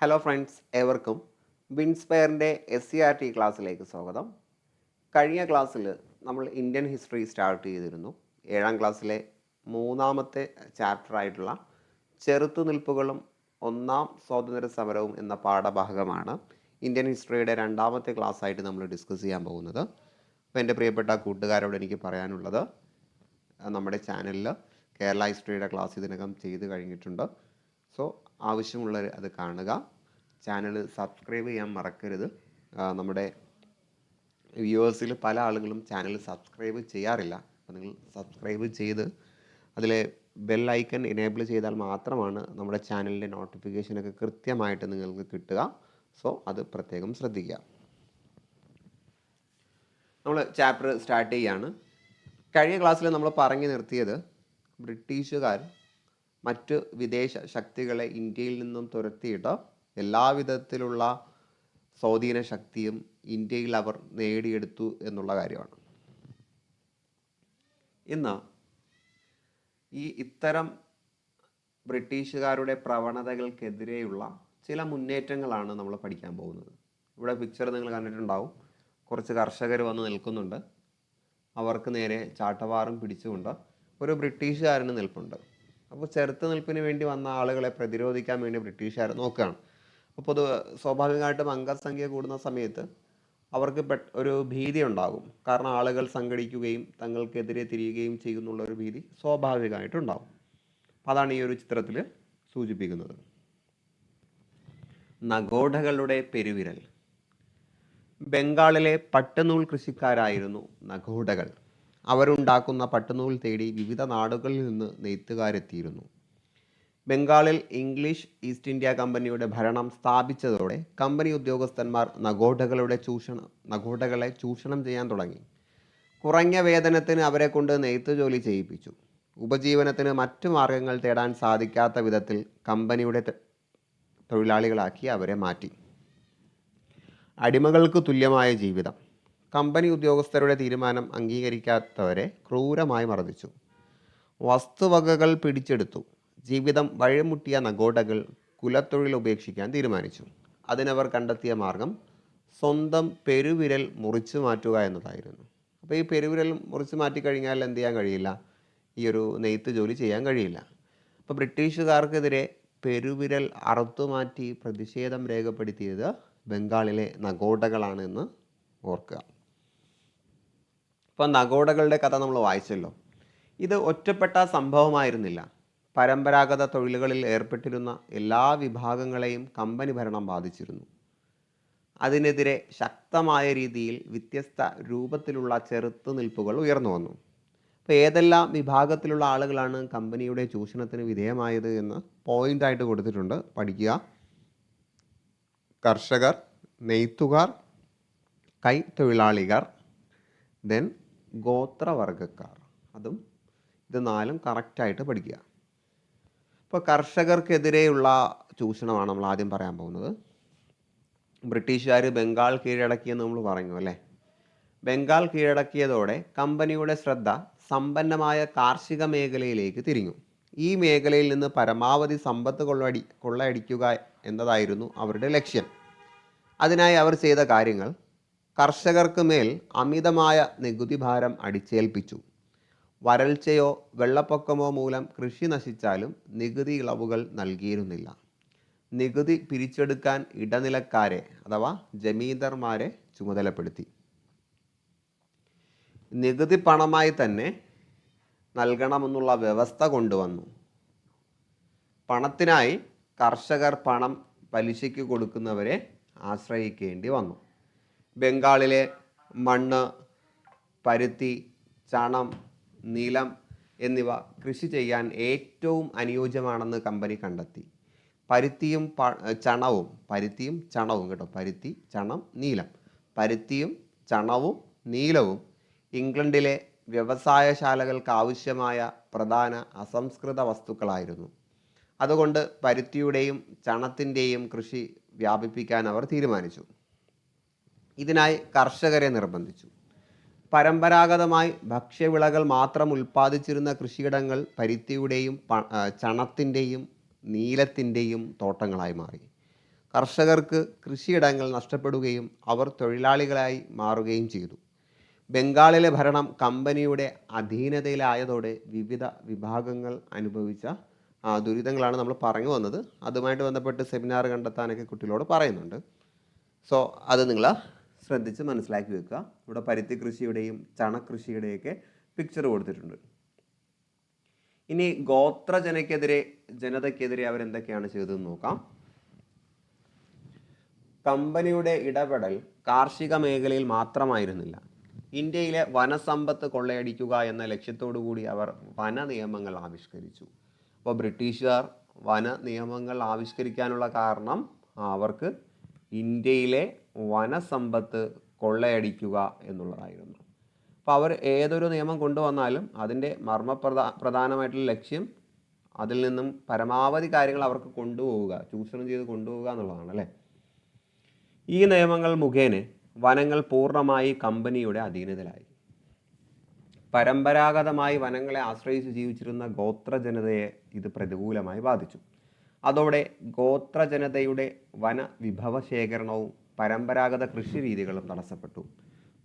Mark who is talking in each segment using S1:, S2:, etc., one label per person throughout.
S1: Hello friends ഏവർക്കും വിൻസ്പയറിന്റെ S C R T ക്ലാസ്സിലേക്ക് സ്വാഗതം. കഴിഞ്ഞ ക്ലാസ്സിൽ നമ്മൾ ഇന്ത്യൻ ഹിസ്റ്ററി സ്റ്റാർട്ട് ചെയ്തിരുന്നു. ഏഴാം ക്ലാസ്സിലെ മൂന്നാമത്തെ ചാപ്റ്ററായിട്ടുള്ള ചെറുത്തുനിൽപ്പുകളും ഒന്നാം സ്വാതന്ത്ര്യ സമരവും എന്ന പാഠഭാഗമാണ് ഇന്ത്യൻ ഹിസ്റ്ററിയുടെ രണ്ടാമത്തെ ക്ലാസ്സായിട്ട് നമ്മൾ ഡിസ്കസ് ചെയ്യാൻ പോകുന്നത്. അപ്പോൾ എന്റെ പ്രിയപ്പെട്ട കൂട്ടുകാരോട് എനിക്ക് പറയാനുള്ളത് നമ്മുടെ ചാനലിൽ കേരള ഹിസ്റ്ററിയുടെ ക്ലാസ് ഇതിനകം ചെയ്ത് കഴിഞ്ഞിട്ടുണ്ട്. സോ ആവശ്യമുള്ളവർ അത് കാണുക. ചാനൽ സബ്സ്ക്രൈബ് ചെയ്യാൻ മറക്കരുത്. നമ്മുടെ വ്യൂവേഴ്സിൽ പല ആളുകളും ചാനൽ സബ്സ്ക്രൈബ് ചെയ്യാറില്ല. അപ്പോൾ നിങ്ങൾ സബ്സ്ക്രൈബ് ചെയ്ത് അതിലെ ബെൽ ഐക്കൺ എനേബിൾ ചെയ്താൽ മാത്രമാണ് നമ്മുടെ ചാനലിന്റെ നോട്ടിഫിക്കേഷനൊക്കെ കൃത്യമായിട്ട് നിങ്ങൾക്ക് കിട്ടുക. സോ അത് പ്രത്യേകം ശ്രദ്ധിക്കുക. നമ്മൾ ചാപ്റ്റർ സ്റ്റാർട്ട് ചെയ്യാണ്. കഴിഞ്ഞ ക്ലാസ്സിൽ നമ്മൾ പറഞ്ഞു നിർത്തിയത് ബ്രിട്ടീഷുകാർ മറ്റ് വിദേശ ശക്തികളെ ഇന്ത്യയിൽ നിന്നും തുരത്തിയിട്ട് എല്ലാവിധത്തിലുള്ള സ്വാധീന ശക്തിയും ഇന്ത്യയിൽ അവർ നേടിയെടുത്തു എന്നുള്ള കാര്യമാണ്. ഇന്ന് ഈ ഇത്തരം ബ്രിട്ടീഷുകാരുടെ പ്രവണതകൾക്കെതിരെയുള്ള ചില മുന്നേറ്റങ്ങളാണ് നമ്മൾ പഠിക്കാൻ പോകുന്നത്. ഇവിടെ പിക്ചർ നിങ്ങൾ കണ്ടിട്ടുണ്ടാവും. കുറച്ച് കർഷകർ വന്ന് നിൽക്കുന്നുണ്ട്. അവർക്ക് നേരെ ചാട്ടവാറും പിടിച്ചുകൊണ്ട് ഒരു ബ്രിട്ടീഷുകാരന് നിൽപ്പുണ്ട്. അപ്പോൾ ചെറുത്ത് നിൽപ്പിന് വേണ്ടി വന്ന ആളുകളെ പ്രതിരോധിക്കാൻ വേണ്ടി ബ്രിട്ടീഷുകാർ നോക്കുകയാണ്. അപ്പോൾ പൊതുവെ സ്വാഭാവികമായിട്ടും അംഗസംഖ്യ കൂടുന്ന സമയത്ത് അവർക്ക് ഒരു ഭീതി ഉണ്ടാകും. കാരണം ആളുകൾ സംഘടിക്കുകയും തങ്ങൾക്കെതിരെ തിരിയുകയും ചെയ്യുന്നുള്ള ഒരു ഭീതി സ്വാഭാവികമായിട്ടുണ്ടാകും അതാണ് ഈ ഒരു ചിത്രത്തിൽ സൂചിപ്പിക്കുന്നത്. നഗോഡകളുടെ പെരുവിരൽ. ബംഗാളിലെ പട്ടുനൂൽ കൃഷിക്കാരായിരുന്നു നഗോഡകൾ അവരുണ്ടാക്കുന്ന പട്ടുനൂൽ തേടി വിവിധ നാടുകളിൽ നിന്ന് നെയ്ത്തുകാരെത്തിയിരുന്നു. ബംഗാളിൽ ഇംഗ്ലീഷ് ഈസ്റ്റ് ഇന്ത്യ കമ്പനിയുടെ ഭരണം സ്ഥാപിച്ചതോടെ കമ്പനി ഉദ്യോഗസ്ഥന്മാർ നഗോഡകളുടെ ചൂഷണം നഗോഡകളെ ചൂഷണം ചെയ്യാൻ തുടങ്ങി. കുറഞ്ഞ വേതനത്തിന് അവരെ കൊണ്ട് നെയ്ത്ത് ജോലി ചെയ്യിപ്പിച്ചു. ഉപജീവനത്തിന് മറ്റു മാർഗങ്ങൾ തേടാൻ സാധിക്കാത്ത വിധത്തിൽ കമ്പനിയുടെ തൊഴിലാളികളാക്കി അവരെ മാറ്റി. അടിമകൾക്ക് തുല്യമായ ജീവിതം. കമ്പനി ഉദ്യോഗസ്ഥരുടെ തീരുമാനം അംഗീകരിക്കാത്തവരെ ക്രൂരമായി മർദ്ദിച്ചു. വസ്തുവകകൾ പിടിച്ചെടുത്തു. ജീവിതം വഴിമുട്ടിയ നഗോഡകൾ കുലത്തൊഴിൽ ഉപേക്ഷിക്കാൻ തീരുമാനിച്ചു. അതിനവർ കണ്ടെത്തിയ മാർഗം സ്വന്തം പെരുവിരൽ മുറിച്ചു മാറ്റുക എന്നതായിരുന്നു. അപ്പോൾ ഈ പെരുവിരൽ മുറിച്ചു മാറ്റിക്കഴിഞ്ഞാൽ എന്ത് ചെയ്യാൻ കഴിയില്ല? ഈ ഒരു നെയ്ത്ത് ജോലി ചെയ്യാൻ കഴിയില്ല. അപ്പോൾ ബ്രിട്ടീഷുകാർക്കെതിരെ പെരുവിരൽ അറുത്തുമാറ്റി പ്രതിഷേധം രേഖപ്പെടുത്തിയത് ബംഗാളിലെ നഗോഡകളാണെന്ന് ഓർക്കുക. ഇപ്പോൾ നഗോഡകളുടെ കഥ നമ്മൾ വായിച്ചല്ലോ. ഇത് ഒറ്റപ്പെട്ട സംഭവമായിരുന്നില്ല. പരമ്പരാഗത തൊഴിലുകളിൽ ഏർപ്പെട്ടിരുന്ന എല്ലാ വിഭാഗങ്ങളെയും കമ്പനി ഭരണം ബാധിച്ചിരുന്നു. അതിനെതിരെ ശക്തമായ രീതിയിൽ വ്യത്യസ്ത രൂപത്തിലുള്ള ചെറുത്തുനിൽപ്പുകൾ ഉയർന്നു വന്നു. അപ്പോൾ ഏതെല്ലാം വിഭാഗത്തിലുള്ള ആളുകളാണ് കമ്പനിയുടെ ചൂഷണത്തിന് വിധേയമായത് എന്ന് പോയിന്റായിട്ട് കൊടുത്തിട്ടുണ്ട്. പഠിക്കുക. കർഷകർ നെയ്ത്തുകാർ കൈത്തൊഴിലാളികൾ ദെൻ ഗോത്രവർഗക്കാർ അതും ഇത് നാലും കറക്റ്റായിട്ട് പഠിക്കുക. ഇപ്പോൾ കർഷകർക്കെതിരെയുള്ള ചൂഷണമാണ് നമ്മൾ ആദ്യം പറയാൻ പോകുന്നത്. ബ്രിട്ടീഷുകാർ ബംഗാൾ കീഴടക്കിയെന്ന് നമ്മൾ പറഞ്ഞു അല്ലേ? ബംഗാൾ കീഴടക്കിയതോടെ കമ്പനിയുടെ ശ്രദ്ധ സമ്പന്നമായ കാർഷിക മേഖലയിലേക്ക് തിരിഞ്ഞു. ഈ മേഖലയിൽ നിന്ന് പരമാവധി സമ്പത്ത് കൊള്ളടി കൊള്ളയടിക്കുക എന്നതായിരുന്നു അവരുടെ ലക്ഷ്യം. അതിനായി അവർ ചെയ്ത കാര്യങ്ങൾ കർഷകർക്ക് മേൽ അമിതമായ നികുതി ഭാരം അടിച്ചേൽപ്പിച്ചു. വരൾച്ചയോ വെള്ളപ്പൊക്കമോ മൂലം കൃഷി നശിച്ചാലും നികുതി ഇളവുകൾ നൽകിയിരുന്നില്ല. നികുതി പിരിച്ചെടുക്കാൻ ഇടനിലക്കാരെ അഥവാ ജമീന്ദർമാരെ ചുമതലപ്പെടുത്തി. നികുതി പണമായി തന്നെ നൽകണമെന്നുള്ള വ്യവസ്ഥ കൊണ്ടുവന്നു. പണത്തിനായി കർഷകർ പണം പലിശയ്ക്ക് കൊടുക്കുന്നവരെ ആശ്രയിക്കേണ്ടി വന്നു. ബംഗാളിലെ മണ്ണ് പരുത്തി ചണം നീലം എന്നിവ കൃഷി ചെയ്യാൻ ഏറ്റവും അനുയോജ്യമാണെന്ന് കമ്പനി കണ്ടെത്തി. പരുത്തിയും ചണവും പരുത്തിയും ചണവും കേട്ടോ പരുത്തി ചണം നീലം. പരുത്തിയും ചണവും നീലവും ഇംഗ്ലണ്ടിലെ വ്യവസായശാലകൾക്ക് ആവശ്യമായ പ്രധാന അസംസ്കൃത വസ്തുക്കളായിരുന്നു. അതുകൊണ്ട് പരുത്തിയുടെയും ചണത്തിന്റെയും കൃഷി വ്യാപിപ്പിക്കാൻ അവർ തീരുമാനിച്ചു. ഇതിനായി കർഷകരെ നിർബന്ധിച്ചു. പരമ്പരാഗതമായി ഭക്ഷ്യവിളകൾ മാത്രം ഉൽപ്പാദിച്ചിരുന്ന കൃഷിയിടങ്ങൾ പരുത്തിയുടെയും ചണത്തിന്റെയും നീലത്തിന്റെയും തോട്ടങ്ങളായി മാറി. കർഷകർക്ക് കൃഷിയിടങ്ങൾ നഷ്ടപ്പെടുകയും അവർ തൊഴിലാളികളായി മാറുകയും ചെയ്തു. ബംഗാളിലെ ഭരണം കമ്പനിയുടെ അധീനതയിലായതോടെ വിവിധ വിഭാഗങ്ങൾ അനുഭവിച്ച ദുരിതങ്ങളാണ് നമ്മൾ പറഞ്ഞു വന്നത്. അതുമായിട്ട് ബന്ധപ്പെട്ട് സെമിനാർ കണ്ടെത്താനൊക്കെ കുട്ടികളോട് പറയുന്നുണ്ട്. സോ അത് നിങ്ങൾ ശ്രദ്ധിച്ച് മനസ്സിലാക്കി വെക്കുക. ഇവിടെ പരുത്തി കൃഷിയുടെയും ചണക്കൃഷിയുടെയൊക്കെ പിക്ചർ കൊടുത്തിട്ടുണ്ട്. ഇനി ഗോത്രജനക്കെതിരെ ജനതയ്ക്കെതിരെ അവരെന്തൊക്കെയാണ് ചെയ്തതെന്ന് നോക്കാം. കമ്പനിയുടെ ഇടപെടൽ കാർഷിക മേഖലയിൽ മാത്രമായിരുന്നില്ല. ഇന്ത്യയിലെ വനസമ്പത്ത് കൊള്ളയടിക്കുക എന്ന ലക്ഷ്യത്തോടു കൂടി അവർ വന നിയമങ്ങൾ ആവിഷ്കരിച്ചു. അപ്പോൾ ബ്രിട്ടീഷുകാർ വന നിയമങ്ങൾ ആവിഷ്കരിക്കാനുള്ള കാരണം അവർക്ക് ഇന്ത്യയിലെ വനസമ്പത്ത് കൊള്ളയടിക്കുക എന്നുള്ളതായിരുന്നു. അപ്പോൾ അവർ ഏതൊരു നിയമം കൊണ്ടുവന്നാലും അതിന്റെ മർമ്മപ്രധാ പ്രധാനമായിട്ടുള്ള ലക്ഷ്യം അതിൽ നിന്നും പരമാവധി കാര്യങ്ങൾ അവർക്ക് കൊണ്ടുപോവുക ചൂഷണം ചെയ്ത് കൊണ്ടുപോവുക എന്നുള്ളതാണ് അല്ലേ? ഈ നിയമങ്ങൾ മുഖേന വനങ്ങൾ പൂർണമായി കമ്പനിയുടെ അധീനതയിലായി. പരമ്പരാഗതമായി വനങ്ങളെ ആശ്രയിച്ച് ജീവിച്ചിരുന്ന ഗോത്ര ജനതയെ ഇത് പ്രതികൂലമായി ബാധിച്ചു. അതോടെ ഗോത്ര ജനതയുടെ വന വിഭവ ശേഖരണവും പരമ്പരാഗത കൃഷി രീതികളും തടസ്സപ്പെട്ടു.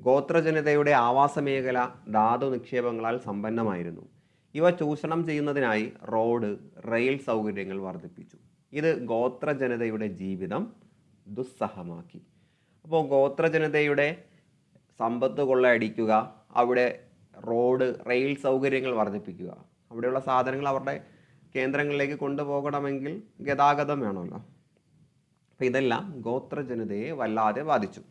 S1: ഗോത്രജനതയുടെ ആവാസ മേഖല ധാതു നിക്ഷേപങ്ങളാൽ സമ്പന്നമായിരുന്നു. ഇവ ചൂഷണം ചെയ്യുന്നതിനായി റോഡ് റെയിൽ സൗകര്യങ്ങൾ വർദ്ധിപ്പിച്ചു. ഇത് ഗോത്രജനതയുടെ ജീവിതം ദുസ്സഹമാക്കി. അപ്പോൾ ഗോത്രജനതയുടെ സമ്പത്ത് കൊള്ളയടിക്കുക അവിടെ റോഡ് റെയിൽ സൗകര്യങ്ങൾ വർദ്ധിപ്പിക്കുക. അവിടെയുള്ള സാധനങ്ങൾ അവരുടെ കേന്ദ്രങ്ങളിലേക്ക് കൊണ്ടുപോകണമെങ്കിൽ ഗതാഗതം വേണമല്ലോ. അപ്പോൾ ഇതെല്ലാം ഗോത്ര ജനതയെ വല്ലാതെ ബാധിച്ചു.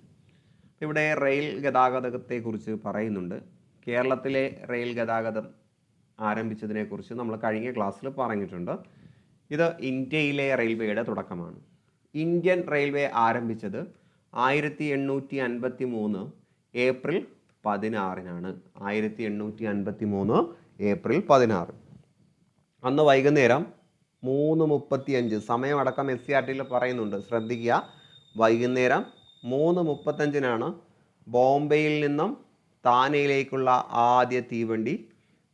S1: ഇവിടെ റെയിൽ ഗതാഗതത്തെക്കുറിച്ച് പറയുന്നുണ്ട്. കേരളത്തിലെ റെയിൽ ഗതാഗതം ആരംഭിച്ചതിനെക്കുറിച്ച് നമ്മൾ കഴിഞ്ഞ ക്ലാസ്സിൽ പറഞ്ഞിട്ടുണ്ട്. ഇത് ഇന്ത്യയിലെ റെയിൽവേയുടെ തുടക്കമാണ്. ഇന്ത്യൻ റെയിൽവേ ആരംഭിച്ചത് ആയിരത്തി എണ്ണൂറ്റി അൻപത്തി മൂന്ന് ഏപ്രിൽ പതിനാറിനാണ്. ആയിരത്തി എണ്ണൂറ്റി അൻപത്തി മൂന്ന് ഏപ്രിൽ പതിനാറ്. അന്ന് വൈകുന്നേരം മൂന്ന് മുപ്പത്തിയഞ്ച്. സമയമടക്കം എസ് സി ആർ ടിയിൽ പറയുന്നുണ്ട്. ശ്രദ്ധിക്കുക. വൈകുന്നേരം മൂന്ന് മുപ്പത്തഞ്ചിനാണ് ബോംബെയിൽ നിന്നും താനയിലേക്കുള്ള ആദ്യ തീവണ്ടി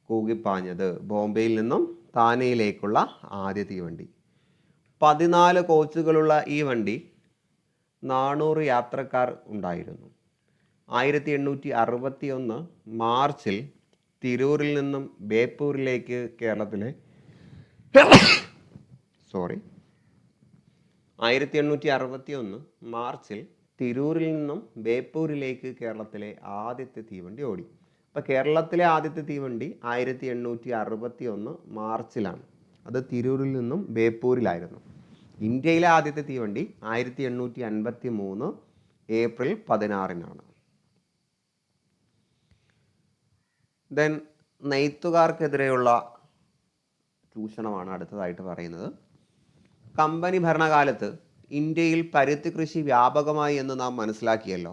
S1: കൂകിപ്പാഞ്ഞത്. ബോംബെയിൽ നിന്നും താനയിലേക്കുള്ള ആദ്യ തീവണ്ടി. പതിനാല് കോച്ചുകളുള്ള ഈ വണ്ടി നാനൂറ് യാത്രക്കാർ ഉണ്ടായിരുന്നു. ആയിരത്തി എണ്ണൂറ്റി അറുപത്തി ഒന്ന് മാർച്ചിൽ തിരൂരിൽ നിന്നും ബേപ്പൂരിലേക്ക് കേരളത്തിലെ സോറി ആയിരത്തി എണ്ണൂറ്റി അറുപത്തി ഒന്ന് മാർച്ചിൽ തിരൂരിൽ നിന്നും ബേപ്പൂരിലേക്ക് കേരളത്തിലെ ആദ്യത്തെ തീവണ്ടി ഓടി. അപ്പോൾ കേരളത്തിലെ ആദ്യത്തെ തീവണ്ടി ആയിരത്തി എണ്ണൂറ്റി അറുപത്തി ഒന്ന് മാർച്ചിലാണ്. അത് തിരൂരിൽ നിന്നും ബേപ്പൂരിലായിരുന്നു. ഇന്ത്യയിലെ ആദ്യത്തെ തീവണ്ടി ആയിരത്തി എണ്ണൂറ്റി അൻപത്തി മൂന്ന് ഏപ്രിൽ പതിനാറിനാണ്. ദെൻ നെയ്ത്തുകാർക്കെതിരെയുള്ള ചൂഷണമാണ് അടുത്തതായിട്ട് പറയുന്നത്. കമ്പനി ഭരണകാലത്ത് ഇന്ത്യയിൽ പരുത്തി കൃഷി വ്യാപകമായി എന്ന് നാം മനസ്സിലാക്കിയല്ലോ.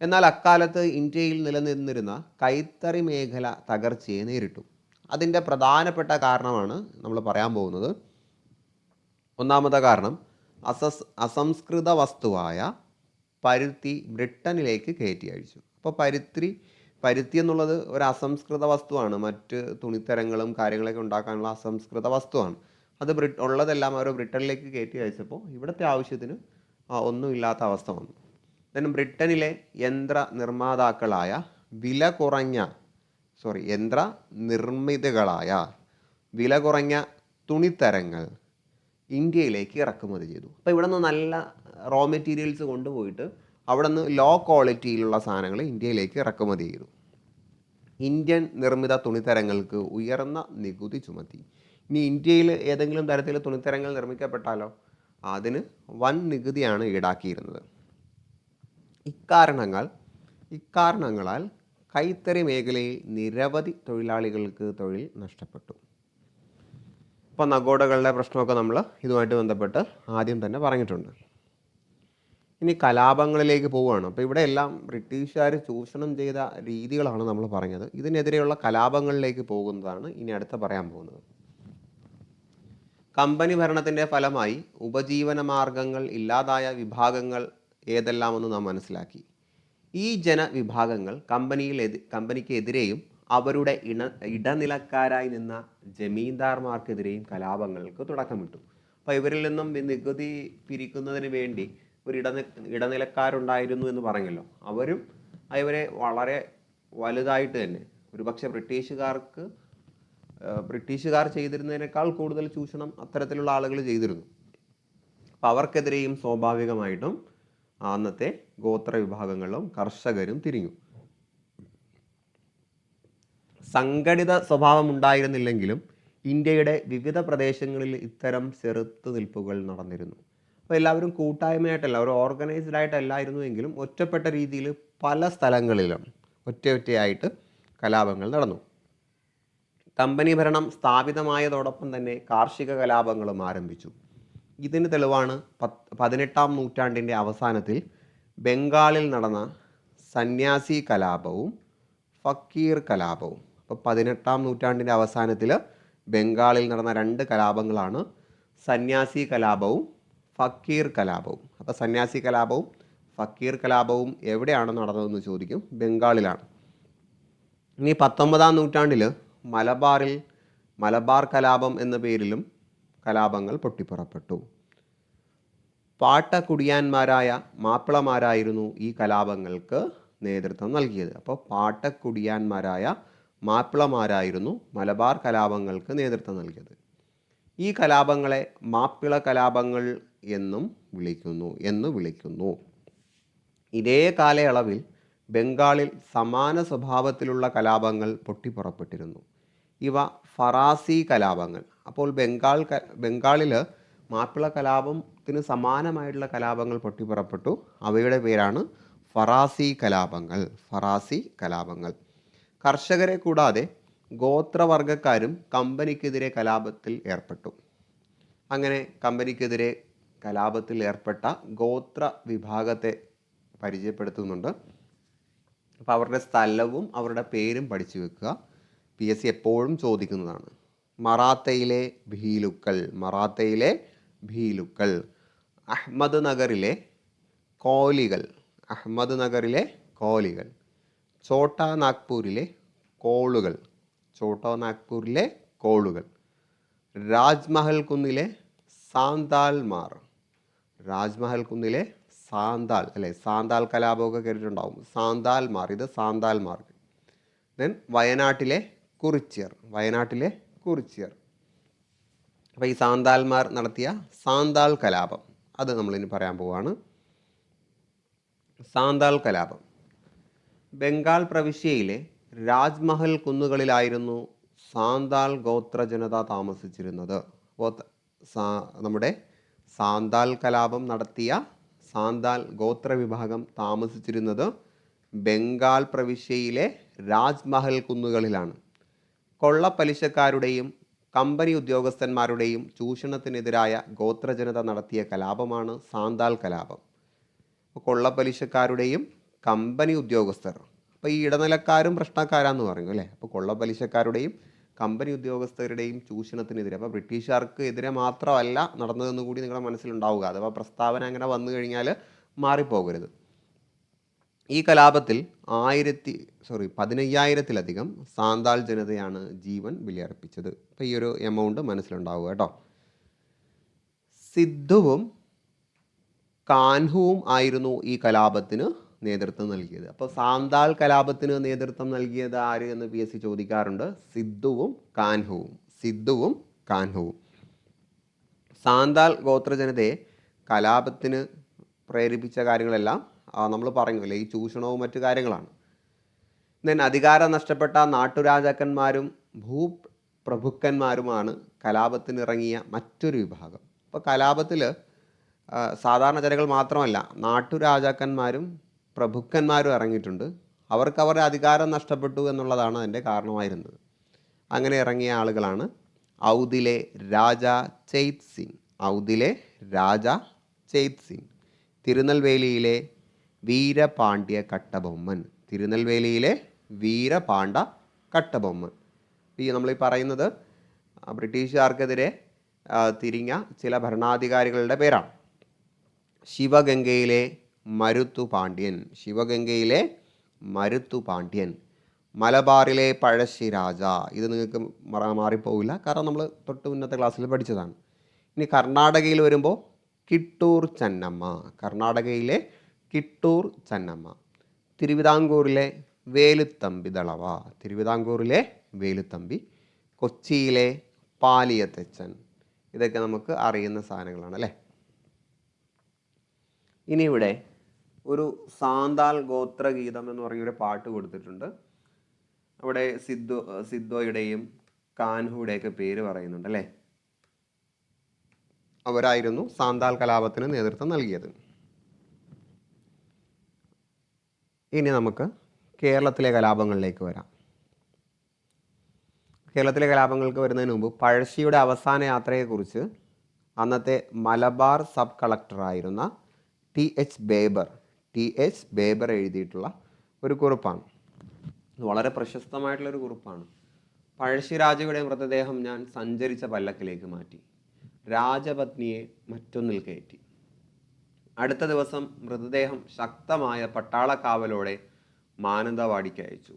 S1: എന്നാൽ അക്കാലത്ത് ഇന്ത്യയിൽ നിലനിന്നിരുന്ന കൈത്തറി മേഖല തകർച്ചയെ നേരിട്ടു. അതിന്റെ പ്രധാനപ്പെട്ട കാരണമാണ് നമ്മൾ പറയാൻ പോകുന്നത്. ഒന്നാമത്തെ കാരണം അസസ് അസംസ്കൃത വസ്തുവായ പരുത്തി ബ്രിട്ടനിലേക്ക് കയറ്റി അയച്ചു അപ്പോൾ പരുത്തി പരുത്തി എന്നുള്ളത് ഒരു അസംസ്കൃത വസ്തുവാണ്. മറ്റ് തുണിത്തരങ്ങളും കാര്യങ്ങളൊക്കെ ഉണ്ടാക്കാനുള്ള അസംസ്കൃത വസ്തുവാണ്. അത് ബ്രിട്ട് ഉള്ളതെല്ലാം അവർ ബ്രിട്ടനിലേക്ക് കയറ്റി അയച്ചപ്പോൾ ഇവിടുത്തെ ആവശ്യത്തിന് ഒന്നും ഒന്നുമില്ലാത്ത അവസ്ഥ വന്നു. Then ബ്രിട്ടനിലെ യന്ത്ര നിർമ്മാതാക്കളായ വില കുറഞ്ഞ സോറി യന്ത്ര നിർമ്മിതകളായ വില കുറഞ്ഞ തുണിത്തരങ്ങൾ ഇന്ത്യയിലേക്ക് ഇറക്കുമതി ചെയ്തു. അപ്പോൾ ഇവിടെ നിന്ന് നല്ല റോ മെറ്റീരിയൽസ് കൊണ്ടുപോയിട്ട് അവിടെ നിന്ന് ലോ ക്വാളിറ്റിയിലുള്ള സാധനങ്ങൾ ഇന്ത്യയിലേക്ക് ഇറക്കുമതി ചെയ്തു. ഇന്ത്യൻ നിർമ്മിത തുണിത്തരങ്ങൾക്ക് ഉയർന്ന നികുതി ചുമത്തി. ഇനി ഇന്ത്യയിൽ ഏതെങ്കിലും തരത്തിൽ തുണിത്തരങ്ങൾ നിർമ്മിക്കപ്പെട്ടാലോ അതിന് വൻ നികുതിയാണ് ഈടാക്കിയിരുന്നത്. ഇക്കാരണങ്ങൾ ഇക്കാരണങ്ങളാൽ കൈത്തറി മേഖലയിൽ നിരവധി തൊഴിലാളികൾക്ക് തൊഴിൽ നഷ്ടപ്പെട്ടു. ഇപ്പോൾ നഗോഡകളുടെ പ്രശ്നമൊക്കെ നമ്മൾ ഇതുമായിട്ട് ബന്ധപ്പെട്ട് ആദ്യം തന്നെ പറഞ്ഞിട്ടുണ്ട്. ഇനി കലാപങ്ങളിലേക്ക് പോവുകയാണ്. അപ്പോൾ ഇവിടെ എല്ലാം ബ്രിട്ടീഷുകാർ ചൂഷണം ചെയ്ത രീതികളാണ് നമ്മൾ പറഞ്ഞത്. ഇതിനെതിരെയുള്ള കലാപങ്ങളിലേക്ക് പോകുന്നതാണ് ഇനി അടുത്ത പറയാൻ പോകുന്നത്. കമ്പനി ഭരണത്തിന്റെ ഫലമായി ഉപജീവന മാർഗങ്ങൾ ഇല്ലാതായ വിഭാഗങ്ങൾ ഏതെല്ലാമെന്ന് നാം മനസ്സിലാക്കി. ഈ ജനവിഭാഗങ്ങൾ കമ്പനിയിൽ കമ്പനിക്കെതിരെയും കമ്പനിക്ക് അവരുടെ ഇണ ഇടനിലക്കാരായി നിന്ന ജമീന്ദാർമാർക്കെതിരെയും കലാപങ്ങൾക്ക് തുടക്കമിട്ടു. അപ്പോൾ ഇവരിൽ നിന്നും നികുതി പിരിക്കുന്നതിന് വേണ്ടി ഒരു ഇടനി ഇടനിലക്കാരുണ്ടായിരുന്നു എന്ന് പറഞ്ഞല്ലോ. അവരും ഇവരെ വളരെ വലുതായിട്ട് തന്നെ. ഒരുപക്ഷെ ബ്രിട്ടീഷുകാർക്ക് ബ്രിട്ടീഷുകാർ ചെയ്തിരുന്നതിനേക്കാൾ കൂടുതൽ ചൂഷണം അത്തരത്തിലുള്ള ആളുകൾ ചെയ്തിരുന്നു. അപ്പോൾ അവർക്കെതിരെയും സ്വാഭാവികമായിട്ടും അന്നത്തെ ഗോത്ര വിഭാഗങ്ങളും കർഷകരും തിരിഞ്ഞു. സംഘടിത സ്വഭാവം ഉണ്ടായിരുന്നില്ലെങ്കിലും ഇന്ത്യയുടെ വിവിധ പ്രദേശങ്ങളിൽ ഇത്തരം ചെറുത്തുനിൽപ്പുകൾ നടന്നിരുന്നു. അപ്പോൾ എല്ലാവരും കൂട്ടായ്മയായിട്ടല്ല ഒരു ഓർഗനൈസ്ഡ് ആയിട്ടല്ലായിരുന്നു എങ്കിലും ഒറ്റപ്പെട്ട രീതിയിൽ പല സ്ഥലങ്ങളിലും ഒറ്റ ഒറ്റയായിട്ട് കലാപങ്ങൾ നടന്നു. കമ്പനി ഭരണം സ്ഥാപിതമായതോടൊപ്പം തന്നെ കാർഷിക കലാപങ്ങളും ആരംഭിച്ചു. ഇതിന് തെളിവാണ് പത്ത് പതിനെട്ടാം നൂറ്റാണ്ടിന്റെ അവസാനത്തിൽ ബംഗാളിൽ നടന്ന സന്യാസി കലാപവും ഫക്കീർ കലാപവും. അപ്പോൾ പതിനെട്ടാം നൂറ്റാണ്ടിന്റെ അവസാനത്തിൽ ബംഗാളിൽ നടന്ന രണ്ട് കലാപങ്ങളാണ് സന്യാസി കലാപവും ഫക്കീർ കലാപവും. അപ്പോൾ സന്യാസി കലാപവും ഫക്കീർ കലാപവും എവിടെയാണ് നടന്നതെന്ന് ചോദിക്കും? ബംഗാളിലാണ്. ഇനി പത്തൊമ്പതാം നൂറ്റാണ്ടിൽ മലബാറിൽ മലബാർ കലാപം എന്ന പേരിലും കലാപങ്ങൾ പൊട്ടിപ്പുറപ്പെട്ടു. പാട്ടക്കുടിയാന്മാരായ മാപ്പിളമാരായിരുന്നു ഈ കലാപങ്ങൾക്ക് നേതൃത്വം നൽകിയത്. അപ്പോൾ പാട്ടക്കുടിയാന്മാരായ മാപ്പിളമാരായിരുന്നു മലബാർ കലാപങ്ങൾക്ക് നേതൃത്വം നൽകിയത്. ഈ കലാപങ്ങളെ മാപ്പിള കലാപങ്ങൾ എന്നും വിളിക്കുന്നു എന്ന് വിളിക്കുന്നു. ഇതേ കാലയളവിൽ ബംഗാളിൽ സമാന സ്വഭാവത്തിലുള്ള കലാപങ്ങൾ പൊട്ടിപ്പുറപ്പെട്ടിരുന്നു. ഇവ ഫറാസി കലാപങ്ങൾ. അപ്പോൾ ബംഗാൾ ബംഗാളിൽ മാപ്പിള കലാപത്തിന് സമാനമായിട്ടുള്ള കലാപങ്ങൾ പൊട്ടിപ്പുറപ്പെട്ടു. അവയുടെ പേരാണ് ഫറാസി കലാപങ്ങൾ ഫറാസി കലാപങ്ങൾ. കർഷകരെ കൂടാതെ ഗോത്രവർഗക്കാരും കമ്പനിക്കെതിരെ കലാപത്തിൽ ഏർപ്പെട്ടു. അങ്ങനെ കമ്പനിക്കെതിരെ കലാപത്തിൽ ഏർപ്പെട്ട ഗോത്ര വിഭാഗത്തെ പരിചയപ്പെടുത്തുന്നുണ്ട്. അപ്പോൾ അവരുടെ സ്ഥലവും അവരുടെ പേരും പഠിച്ചു വെക്കുക. പി എസ് സി എപ്പോഴും ചോദിക്കുന്നതാണ് മറാത്തയിലെ ഭീലുക്കൾ മറാത്തയിലെ ഭീലുക്കൾ. അഹമ്മദ് നഗറിലെ കോലികൾ അഹമ്മദ് നഗറിലെ കോലികൾ. ചോട്ടാ നാഗ്പൂരിലെ കോളുകൾ ചോട്ടാ നാഗ്പൂരിലെ കോളുകൾ. രാജ്മഹൽ കുന്നിലെ സാന്താൽമാർ രാജ്മഹൽ കുന്നിലെ സാന്താൽ അല്ലെ സാന്താൽ കലാപമൊക്കെ കേട്ടിട്ടുണ്ടാവും. സാന്താൽമാർ ഇത് സാന്താൽമാർ ദെൻ വയനാട്ടിലെ കുറിച്യർ വയനാട്ടിലെ കുറിച്യർ അപ്പോൾ ഈ സാന്താൽമാർ നടത്തിയ സാന്താൾ കലാപം അത് നമ്മളിനി പറയാൻ പോവാണ്. സാന്താൾ കലാപം. ബംഗാൾ പ്രവിശ്യയിലെ രാജ്മഹൽ കുന്നുകളിലായിരുന്നു സാന്താൽ ഗോത്ര ജനത താമസിച്ചിരുന്നത്. അപ്പോൾ നമ്മുടെ സാന്താൽ കലാപം നടത്തിയ സാന്താൽ ഗോത്ര വിഭാഗം താമസിച്ചിരുന്നത് ബംഗാൾ പ്രവിശ്യയിലെ രാജ്മഹൽ കുന്നുകളിലാണ്. കൊള്ളപ്പലിശക്കാരുടെയും കമ്പനി ഉദ്യോഗസ്ഥന്മാരുടെയും ചൂഷണത്തിനെതിരായ ഗോത്രജനത നടത്തിയ കലാപമാണ് സാന്താൽ കലാപം. കൊള്ളപ്പലിശക്കാരുടെയും കമ്പനി ഉദ്യോഗസ്ഥർ അപ്പോൾ ഈ ഇടനിലക്കാരും പ്രശ്നക്കാരാന്ന് പറഞ്ഞു അല്ലേ? അപ്പോൾ കൊള്ളപ്പലിശക്കാരുടെയും കമ്പനി ഉദ്യോഗസ്ഥരുടെയും ചൂഷണത്തിനെതിരെ അപ്പോൾ ബ്രിട്ടീഷുകാർക്ക് എതിരെ മാത്രമല്ല നടന്നതെന്ന് കൂടി നിങ്ങളുടെ മനസ്സിലുണ്ടാവുക. അഥവാ പ്രസ്താവന അങ്ങനെ വന്നു കഴിഞ്ഞാൽ മാറിപ്പോകരുത്. ഈ കലാപത്തിൽ ആയിരത്തി സോറി പതിനയ്യായിരത്തിലധികം സാന്താൾ ജനതയാണ് ജീവൻ ബലിയർപ്പിച്ചത്. അപ്പോൾ ഈ ഒരു എമൗണ്ട് മനസ്സിലുണ്ടാവുക കേട്ടോ. സിദ്ധുവും കാൻഹുവും ആയിരുന്നു ഈ കലാപത്തിന് നേതൃത്വം നൽകിയത്. അപ്പോൾ സാന്താൾ കലാപത്തിന് നേതൃത്വം നൽകിയത് ആര് എന്ന് പി എസ് സി ചോദിക്കാറുണ്ട്? സിദ്ധുവും കാൻഹുവും. സിദ്ധുവും കാൻഹുവും. സാന്താൽ ഗോത്രജനതയെ കലാപത്തിന് പ്രേരിപ്പിച്ച കാര്യങ്ങളെല്ലാം നമ്മൾ പറഞ്ഞില്ലേ ഈ ചൂഷണവും മറ്റു കാര്യങ്ങളാണ്. ദെൻ അധികാരം നഷ്ടപ്പെട്ട നാട്ടുരാജാക്കന്മാരും ഭൂപ്രഭുക്കന്മാരുമാണ് കലാപത്തിനിറങ്ങിയ മറ്റൊരു വിഭാഗം. അപ്പോൾ കലാപത്തിൽ സാധാരണ ജനങ്ങൾ മാത്രമല്ല നാട്ടുരാജാക്കന്മാരും പ്രഭുക്കന്മാരും ഇറങ്ങിയിട്ടുണ്ട്. അവർക്ക് അവരുടെ അധികാരം നഷ്ടപ്പെട്ടു എന്നുള്ളതാണ് അതിന്റെ കാരണമായിരുന്നത്. അങ്ങനെ ഇറങ്ങിയ ആളുകളാണ് ഔദിലെ രാജ ചെയ്ത് സിംഗ്. ഔദിലെ രാജ ചെയ്ത് സിംഗ്. തിരുനെൽവേലിയിലെ വീരപാണ്ഡ്യ കട്ടബൊമ്മൻ തിരുനെൽവേലിയിലെ വീരപാണ്ഡ കട്ടബൊമ്മൻ. ഈ നമ്മൾ ഈ പറയുന്നത് ബ്രിട്ടീഷുകാർക്കെതിരെ തിരിഞ്ഞ ചില ഭരണാധികാരികളുടെ പേരാണ്. ശിവഗംഗയിലെ മരുത്തു പാണ്ഡ്യൻ ശിവഗംഗയിലെ മരുത്തു പാണ്ഡ്യൻ മലബാറിലെ പഴശ്ശിരാജ ഇത് നിങ്ങൾക്ക് മറ- മാറിപ്പോവില്ല. കാരണം നമ്മൾ തൊട്ട് മുന്നത്തെ ക്ലാസ്സിൽ പഠിച്ചതാണ്. ഇനി കർണാടകയിൽ വരുമ്പോൾ കിട്ടൂർ ചന്നമ്മ. കർണാടകയിലെ കിട്ടൂർ ചന്നമ്മ. തിരുവിതാംകൂറിലെ വേലുത്തമ്പി ദളവ തിരുവിതാംകൂറിലെ വേലുത്തമ്പി കൊച്ചിയിലെ പാലിയത്തച്ഛൻ ഇതൊക്കെ നമുക്ക് അറിയുന്ന സാധനങ്ങളാണ് അല്ലേ? ഇനി ഇവിടെ ഒരു സാന്താൽ ഗോത്രഗീതം എന്ന് പറയുന്ന പാട്ട് കൊടുത്തിട്ടുണ്ട്. അവിടെ സിദ്ധു സിദ്ധോയുടെയും കാൻഹുയുടെയൊക്കെ പേര് പറയുന്നുണ്ട് അല്ലേ? അവരായിരുന്നു സാന്താൽ കലാപത്തിന് നേതൃത്വം നൽകിയത്. ഇനി നമുക്ക് കേരളത്തിലെ കലാപങ്ങളിലേക്ക് വരാം. കേരളത്തിലെ കലാപങ്ങൾക്ക് വരുന്നതിന് മുമ്പ് പഴശ്ശിയുടെ അവസാന യാത്രയെക്കുറിച്ച് അന്നത്തെ Malabar sub കളക്ടറായിരുന്ന T H Baber T H Baber എഴുതിയിട്ടുള്ള ഒരു കുറിപ്പാണ്. വളരെ പ്രശസ്തമായിട്ടുള്ളൊരു കുറിപ്പാണ്. പഴശ്ശിരാജയുടെ മൃതദേഹം ഞാൻ സഞ്ചരിച്ച പല്ലക്കിലേക്ക് മാറ്റി. രാജപത്നിയെ മറ്റൊന്നിൽ കയറ്റി. അടുത്ത ദിവസം മൃതദേഹം ശക്തമായ പട്ടാളക്കാവലോടെ മാനന്തവാടിക്ക് അയച്ചു.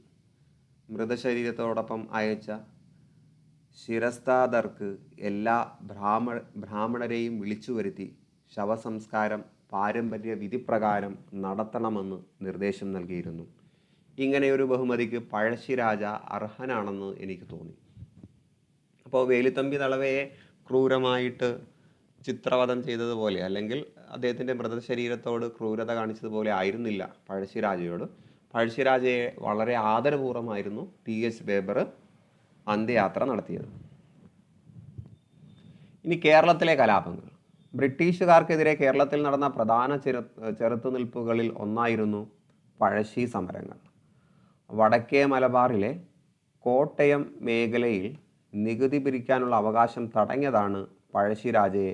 S1: മൃതശരീരത്തോടൊപ്പം അയച്ച ശിരസ്താദർക്ക് എല്ലാ ബ്രാഹ്മ ബ്രാഹ്മണരെയും വിളിച്ചു വരുത്തി ശവസംസ്കാരം പാരമ്പര്യ വിധിപ്രകാരം നടത്തണമെന്ന് നിർദ്ദേശം നൽകിയിരുന്നു. ഇങ്ങനെയൊരു ബഹുമതിക്ക് പഴശ്ശിരാജ അർഹനാണെന്ന് എനിക്ക് തോന്നി. അപ്പോൾ വേലുത്തമ്പി തളവയെ ക്രൂരമായിട്ട് ചിത്രവധം ചെയ്തതുപോലെ അല്ലെങ്കിൽ അദ്ദേഹത്തിന്റെ മൃതശരീരത്തോട് ക്രൂരത കാണിച്ചതുപോലെ ആയിരുന്നില്ല പഴശ്ശിരാജയോട് പഴശ്ശിരാജയെ വളരെ ആദരപൂർവമായിരുന്നു ടി എച്ച് ബേബർ അന്ത്യയാത്ര നടത്തിയത്. ഇനി കേരളത്തിലെ കലാപങ്ങൾ. ബ്രിട്ടീഷുകാർക്കെതിരെ കേരളത്തിൽ നടന്ന പ്രധാന ചെറു ചെറുത്തുനിൽപ്പുകളിൽ ഒന്നായിരുന്നു പഴശ്ശി സമരങ്ങൾ. വടക്കേ മലബാറിലെ കോട്ടയം മേഖലയിൽ നികുതി പിരിക്കാനുള്ള അവകാശം തടഞ്ഞതാണ് പഴശ്ശിരാജയെ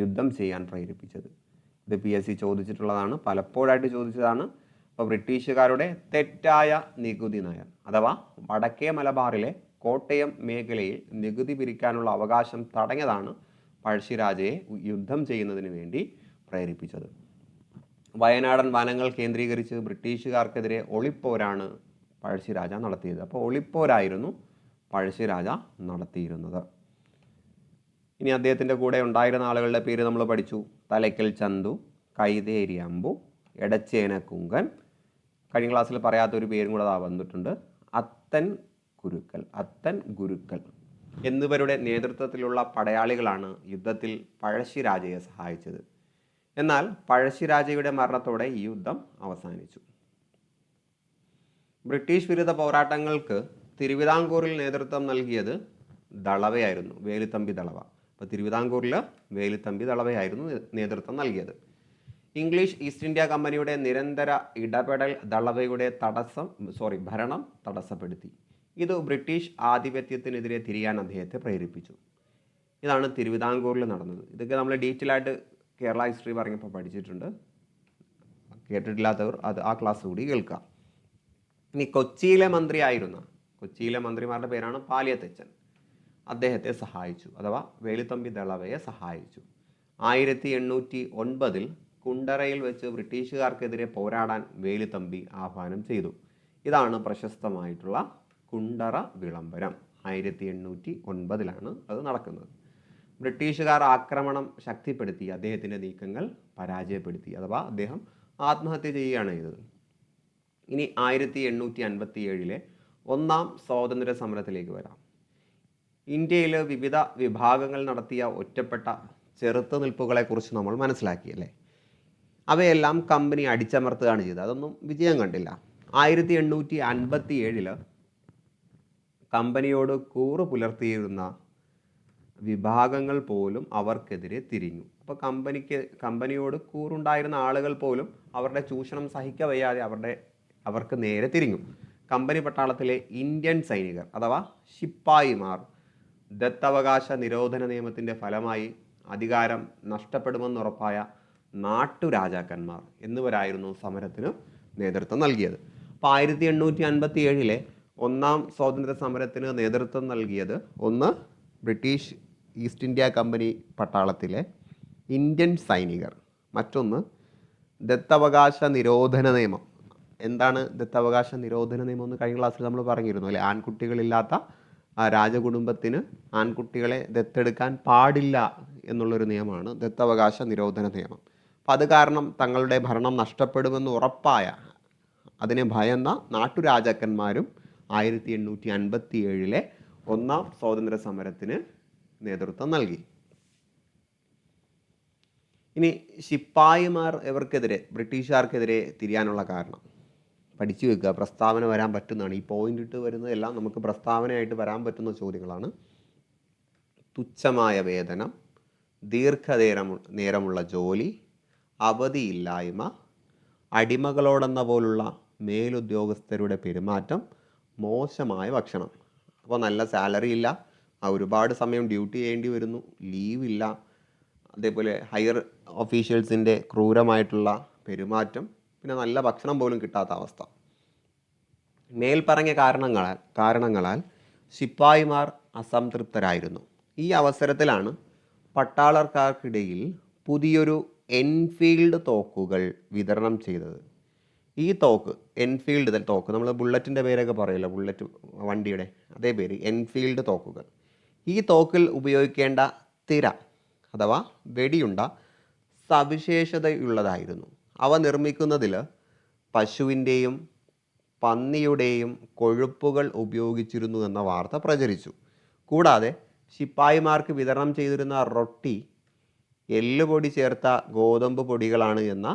S1: യുദ്ധം ചെയ്യാൻ പ്രേരിപ്പിച്ചത്. ഇത് പി എസ് സി ചോദിച്ചിട്ടുള്ളതാണ് പലപ്പോഴായിട്ട് ചോദിച്ചതാണ്. അപ്പോൾ ബ്രിട്ടീഷുകാരുടെ തെറ്റായ നികുതി നയം അഥവാ വടക്കേ മലബാറിലെ കോട്ടയം മേഖലയിൽ നികുതി പിരിക്കാനുള്ള അവകാശം തടഞ്ഞതാണ് പഴശ്ശിരാജയെ യുദ്ധം ചെയ്യുന്നതിന് വേണ്ടി പ്രേരിപ്പിച്ചത്. വയനാടൻ വനങ്ങൾ കേന്ദ്രീകരിച്ച് ബ്രിട്ടീഷുകാർക്കെതിരെ ഒളിപ്പോരാണ് പഴശ്ശിരാജ നടത്തിയത്. അപ്പോൾ ഒളിപ്പോരായിരുന്നു പഴശ്ശിരാജ നടത്തിയിരുന്നത്. ഇനി അദ്ദേഹത്തിന്റെ കൂടെ ഉണ്ടായിരുന്ന ആളുകളുടെ പേര് നമ്മൾ പഠിച്ചു. തലയ്ക്കൽ ചന്തു കൈതേരി അമ്പു എടച്ചേന കുങ്കൻ. കഴിഞ്ഞ ക്ലാസ്സിൽ പറയാത്ത ഒരു പേരും കൂടെ വന്നിട്ടുണ്ട്. അത്തൻ ഗുരുക്കൾ അത്തൻ ഗുരുക്കൾ എന്നിവരുടെ നേതൃത്വത്തിലുള്ള പടയാളികളാണ് യുദ്ധത്തിൽ പഴശ്ശിരാജയെ സഹായിച്ചത്. എന്നാൽ പഴശ്ശിരാജയുടെ മരണത്തോടെ ഈ യുദ്ധം അവസാനിച്ചു. ബ്രിട്ടീഷ് വിരുദ്ധ പോരാട്ടങ്ങൾക്ക് തിരുവിതാംകൂറിൽ നേതൃത്വം നൽകിയത് ദളവയായിരുന്നു വേലുത്തമ്പി ദളവ. അപ്പോൾ തിരുവിതാംകൂറിൽ വേലുത്തമ്പി ദളവയായിരുന്നു നേതൃത്വം നൽകിയത്. ഇംഗ്ലീഷ് ഈസ്റ്റ് ഇന്ത്യ കമ്പനിയുടെ നിരന്തര ഇടപെടൽ ദളവയുടെ തടസ്സം സോറി ഭരണം തടസ്സപ്പെടുത്തി. ഇത് ബ്രിട്ടീഷ് ആധിപത്യത്തിനെതിരെ തിരിയാൻ അദ്ദേഹത്തെ പ്രേരിപ്പിച്ചു. ഇതാണ് തിരുവിതാംകൂറിൽ നടന്നത്. ഇതൊക്കെ നമ്മൾ ഡീറ്റെയിൽ ആയിട്ട് കേരള ഹിസ്റ്ററി പറഞ്ഞപ്പോൾ പഠിച്ചിട്ടുണ്ട്. കേട്ടിട്ടില്ലാത്തവർ അത് ആ ക്ലാസ് കൂടി കേൾക്കുക ഇനി കൊച്ചിയിലെ മന്ത്രിയായിരുന്ന കൊച്ചിയിലെ മന്ത്രിമാരുടെ പേരാണ് പാലിയത്തച്ഛൻ. അദ്ദേഹത്തെ സഹായിച്ചു അഥവാ വേലുത്തമ്പി ദളവയെ സഹായിച്ചു. ആയിരത്തി എണ്ണൂറ്റി ഒൻപതിൽ കുണ്ടറയിൽ വെച്ച് ബ്രിട്ടീഷുകാർക്കെതിരെ പോരാടാൻ വേലുത്തമ്പി ആഹ്വാനം ചെയ്തു. ഇതാണ് പ്രശസ്തമായിട്ടുള്ള കുണ്ടറ വിളംബരം. ആയിരത്തി എണ്ണൂറ്റി ഒൻപതിലാണ് അത് നടക്കുന്നത്. ബ്രിട്ടീഷുകാർ ആക്രമണം ശക്തിപ്പെടുത്തി അദ്ദേഹത്തിന്റെ നീക്കങ്ങൾ പരാജയപ്പെടുത്തി അഥവാ അദ്ദേഹം ആത്മഹത്യ ചെയ്യുകയാണ് ചെയ്തത്. ഇനി ആയിരത്തി എണ്ണൂറ്റി അൻപത്തി ഏഴിലെ ഒന്നാം സ്വാതന്ത്ര്യ സമരത്തിലേക്ക് വരാം. ഇന്ത്യയിൽ വിവിധ വിഭാഗങ്ങൾ നടത്തിയ ഒറ്റപ്പെട്ട ചെറുത്തുനിൽപ്പുകളെക്കുറിച്ച് നമ്മൾ മനസ്സിലാക്കിയല്ലേ അവയെല്ലാം കമ്പനി അടിച്ചമർത്തുകയാണ് ചെയ്തത്. അതൊന്നും വിജയം കണ്ടില്ല. ആയിരത്തി എണ്ണൂറ്റി അൻപത്തി ഏഴിൽ കമ്പനിയോട് കൂറ് പുലർത്തിയിരുന്ന വിഭാഗങ്ങൾ പോലും അവർക്കെതിരെ തിരിഞ്ഞു. അപ്പോൾ കമ്പനിക്ക് കമ്പനിയോട് കൂറുണ്ടായിരുന്ന ആളുകൾ പോലും അവരുടെ ചൂഷണം സഹിക്കവയ്യാതെ അവരുടെ അവർക്ക് നേരെ തിരിഞ്ഞു. കമ്പനി പട്ടാളത്തിലെ ഇന്ത്യൻ സൈനികർ അഥവാ ശിപ്പായിമാർ ദത്തവകാശ നിരോധന നിയമത്തിന്റെ ഫലമായി അധികാരം നഷ്ടപ്പെടുമെന്നുറപ്പായ നാട്ടുരാജാക്കന്മാർ എന്നിവരായിരുന്നു സമരത്തിന് നേതൃത്വം നൽകിയത്. അപ്പോൾ ആയിരത്തി എണ്ണൂറ്റി അൻപത്തി ഏഴിലെ ഒന്നാം സ്വാതന്ത്ര്യ സമരത്തിന് നേതൃത്വം നൽകിയത് ഒന്ന് ബ്രിട്ടീഷ് ഈസ്റ്റ് ഇന്ത്യ കമ്പനി പട്ടാളത്തിലെ ഇന്ത്യൻ സൈനികർ മറ്റൊന്ന് ദത്തവകാശ നിരോധന നിയമം. എന്താണ് ദത്തവകാശ നിരോധന നിയമം എന്ന് കഴിഞ്ഞ ക്ലാസ്സിൽ നമ്മൾ പറഞ്ഞിരുന്നു അല്ലെ? ആൺകുട്ടികളില്ലാത്ത ആ രാജകുടുംബത്തിന് ആൺകുട്ടികളെ ദത്തെടുക്കാൻ പാടില്ല എന്നുള്ളൊരു നിയമമാണ് ദത്തവകാശ നിരോധന നിയമം. അപ്പം അത് കാരണം തങ്ങളുടെ ഭരണം നഷ്ടപ്പെടുമെന്ന് ഉറപ്പായ അതിനെ ഭയന്ന നാട്ടുരാജാക്കന്മാരും ആയിരത്തി എണ്ണൂറ്റി അൻപത്തി ഏഴിലെ ഒന്നാം സ്വാതന്ത്ര്യ സമരത്തിന് നേതൃത്വം നൽകി. ഇനി ശിപ്പായിമാർ ഇവർക്കെതിരെ ബ്രിട്ടീഷുകാർക്കെതിരെ തിരിയാനുള്ള കാരണം. പഠിച്ചു വെക്കുക പ്രസ്താവന വരാൻ പറ്റുന്നതാണ്. ഈ പോയിന്റ് ഇട്ട് വരുന്നതെല്ലാം നമുക്ക് പ്രസ്താവനയായിട്ട് വരാൻ പറ്റുന്ന ചോദ്യങ്ങളാണ്. തുച്ഛമായ വേതനം ദീർഘനേരം നേരമുള്ള ജോലി അവധിയില്ലായ്മ അടിമകളോടെന്ന പോലുള്ള മേലുദ്യോഗസ്ഥരുടെ പെരുമാറ്റം മോശമായ ഭക്ഷണം. അപ്പോൾ നല്ല സാലറി ഇല്ല ഒരുപാട് സമയം ഡ്യൂട്ടി ചെയ്യേണ്ടി വരുന്നു ലീവ് ഇല്ല. അതേപോലെ ഹയർ ഓഫീഷ്യൽസിന്റെ ക്രൂരമായിട്ടുള്ള പെരുമാറ്റം പിന്നെ നല്ല ഭക്ഷണം പോലും കിട്ടാത്ത അവസ്ഥ. മേൽപ്പറഞ്ഞ കാരണങ്ങളാൽ കാരണങ്ങളാൽ ശിപ്പായിമാർ അസംതൃപ്തരായിരുന്നു. ഈ അവസരത്തിലാണ് പട്ടാളക്കാർക്കിടയിൽ പുതിയൊരു എൻഫീൽഡ് തോക്കുകൾ വിതരണം ചെയ്തത്. ഈ തോക്ക് എൻഫീൽഡ് തോക്ക് നമ്മൾ ബുള്ളറ്റിന്റെ പേരൊക്കെ പറയല്ലോ ബുള്ളറ്റ് വണ്ടിയുടെ അതേ പേര് എൻഫീൽഡ് തോക്കുകൾ. ഈ തോക്കിൽ ഉപയോഗിക്കേണ്ട തിര അഥവാ വെടിയുണ്ട സവിശേഷതയുള്ളതായിരുന്നു. അവ നിർമ്മിക്കുന്നതിൽ പശുവിന്റെയും പന്നിയുടെയും കൊഴുപ്പുകൾ ഉപയോഗിച്ചിരുന്നു എന്ന വാർത്ത പ്രചരിച്ചു. കൂടാതെ ശിപ്പായിമാർക്ക് വിതരണം ചെയ്തിരുന്ന റൊട്ടി എല്ലുപൊടി ചേർത്ത ഗോതമ്പ് പൊടികളാണ് എന്ന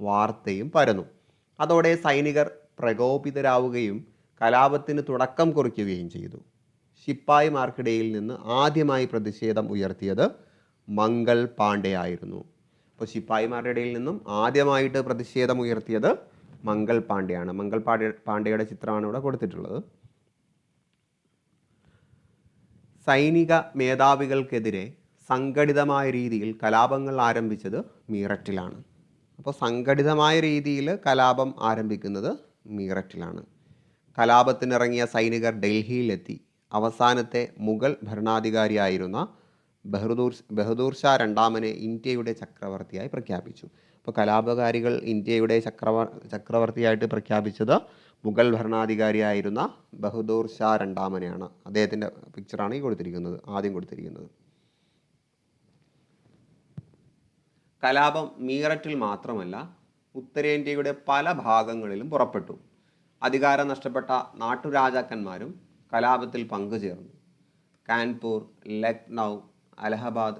S1: വാർത്തയും പരന്നു. അതോടെ സൈനികർ പ്രകോപിതരാവുകയും കലാപത്തിന് തുടക്കം കുറിക്കുകയും ചെയ്തു. ശിപ്പായിമാർക്കിടയിൽ നിന്ന് ആദ്യമായി പ്രതിഷേധം ഉയർത്തിയത് മംഗൾ പാണ്ഡെ ആയിരുന്നു അപ്പോൾ ശിപ്പായിമാരുടെ ഇടയിൽ നിന്നും ആദ്യമായിട്ട് പ്രതിഷേധം ഉയർത്തിയത് മംഗൾ പാണ്ഡെയാണ് മംഗൾ പാണ്ഡ്യ പാണ്ഡെയുടെ ചിത്രമാണ് ഇവിടെ കൊടുത്തിട്ടുള്ളത്. സൈനിക മേധാവികൾക്കെതിരെ സംഘടിതമായ രീതിയിൽ കലാപങ്ങൾ ആരംഭിച്ചത് മീററ്റിലാണ്. അപ്പോൾ സംഘടിതമായ രീതിയിൽ കലാപം ആരംഭിക്കുന്നത് മീററ്റിലാണ്. കലാപത്തിനിറങ്ങിയ സൈനികർ ഡൽഹിയിലെത്തി. അവസാനത്തെ മുഗൾ ഭരണാധികാരിയായിരുന്ന ബഹദൂർ ബഹദൂർ ഷാ രണ്ടാമനെ ഇന്ത്യയുടെ ചക്രവർത്തിയായി പ്രഖ്യാപിച്ചു. അപ്പോൾ കലാപകാരികൾ ഇന്ത്യയുടെ ചക്രവ ചക്രവർത്തിയായിട്ട് പ്രഖ്യാപിച്ചത് മുഗൾ ഭരണാധികാരിയായിരുന്ന ബഹദൂർ ഷാ രണ്ടാമനെയാണ്. അദ്ദേഹത്തിന്റെ പിക്ചറാണ് ഈ കൊടുത്തിരിക്കുന്നത് ആദ്യം കൊടുത്തിരിക്കുന്നത്. കലാപം മീററ്റിൽ മാത്രമല്ല ഉത്തരേന്ത്യയുടെ പല ഭാഗങ്ങളിലും പുറപ്പെട്ടു. അധികാരം നഷ്ടപ്പെട്ട നാട്ടുരാജാക്കന്മാരും കലാപത്തിൽ പങ്കുചേർന്നു. കാൻപൂർ ലക്നൗ അലഹബാദ്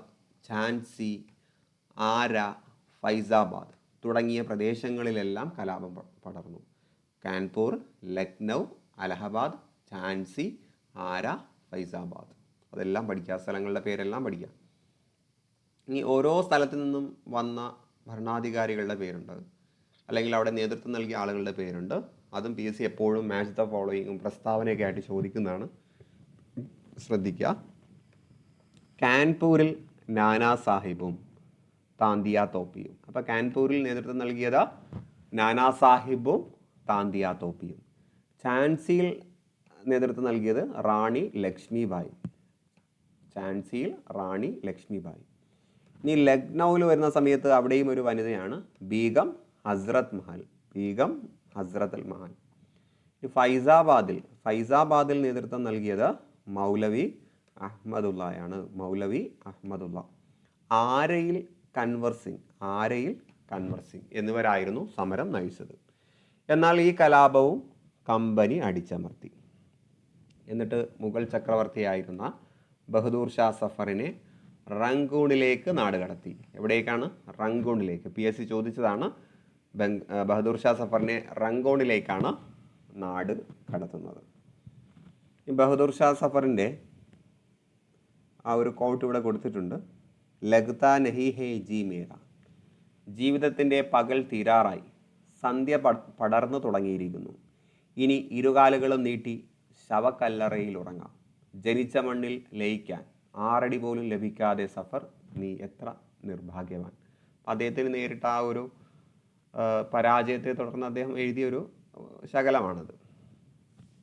S1: ഝാൻസി ആര ഫൈസാബാദ് തുടങ്ങിയ പ്രദേശങ്ങളിലെല്ലാം കലാപം പടർന്നു. കാൻപൂർ ലക്നൗ അലഹബാദ് ഝാൻസി ആര ഫൈസാബാദ്. അതെല്ലാം പഠിക്കുക. സ്ഥലങ്ങളുടെ പേരെല്ലാം പഠിക്കുക. ഇനി ഓരോ സ്ഥലത്തു നിന്നും വന്ന ഭരണാധികാരികളുടെ പേരുണ്ട്. അല്ലെങ്കിൽ അവിടെ നേതൃത്വം നൽകിയ ആളുകളുടെ പേരുണ്ട്. അതും പി എസ് സി എപ്പോഴും മാച്ച് ദ ഫോളോയിങ്ങും പ്രസ്താവനയൊക്കെ ആയിട്ട് ചോദിക്കുന്നതാണ്. ശ്രദ്ധിക്കുക. കാൻപൂരിൽ നാനാ സാഹിബും താന്തിയ തോപ്പിയും. അപ്പോൾ കാൻപൂരിൽ നേതൃത്വം നൽകിയത് നാനാ സാഹിബും താന്തിയ തോപ്പിയും. ഝാൻസിയിൽ നേതൃത്വം നൽകിയത് റാണി ലക്ഷ്മിബായി. ഝാൻസിയിൽ റാണി ലക്ഷ്മിബായി. ഇനി ലക്നൗവിൽ വരുന്ന സമയത്ത് അവിടെയും ഒരു വനിതയാണ് ബീഗം ഹസ്രത് മഹൽ. ബീഗം ഹസ്രത് മഹൽ. ഫൈസാബാദിൽ ഫൈസാബാദിൽ നേതൃത്വം നൽകിയത് മൗലവി അഹമ്മദുള്ളയാണ് മൗലവി അഹമ്മദുള്ള ആരയിൽ കൺവർസിംഗ് ആരയിൽ കൺവർസിംഗ് എന്നിവരായിരുന്നു സമരം നയിച്ചത്. എന്നാൽ ഈ കലാപവും കമ്പനി അടിച്ചമർത്തി. എന്നിട്ട് മുഗൾ ചക്രവർത്തിയായിരുന്ന ബഹദൂർ ഷാ സഫറിനെ റങ്കൂണിലേക്ക് നാട് കടത്തി. എവിടേക്കാണ്? റങ്കൂണിലേക്ക് പി എസ് സി ചോദിച്ചതാണ് ബംഗ് ബഹദൂർ ഷാ സഫറിനെ റങ്കൂണിലേക്കാണ് നാട് കടത്തുന്നത്. ഈ ബഹദൂർ ഷാ സഫറിന്റെ ആ ഒരു കോട്ട് ഇവിടെ കൊടുത്തിട്ടുണ്ട്. ലഗ്ത നഹി ഹേ ജി മേര. ജീവിതത്തിന്റെ പകൽ തീരാറായി. സന്ധ്യ പട- പടർന്നു തുടങ്ങിയിരിക്കുന്നു. ഇനി ഇരുകാലുകളും നീട്ടി ശവക്കല്ലറയിൽ ഉറങ്ങാം. ജനിച്ച മണ്ണിൽ ലയിക്കാൻ ആറടി പോലും ലഭിക്കാതെ സഫർ നീ എത്ര നിർഭാഗ്യവാൻ. അദ്ദേഹത്തിന് നേരിട്ട ആ ഒരു പരാജയത്തെ തുടർന്ന് അദ്ദേഹം എഴുതിയൊരു ശകലമാണത്.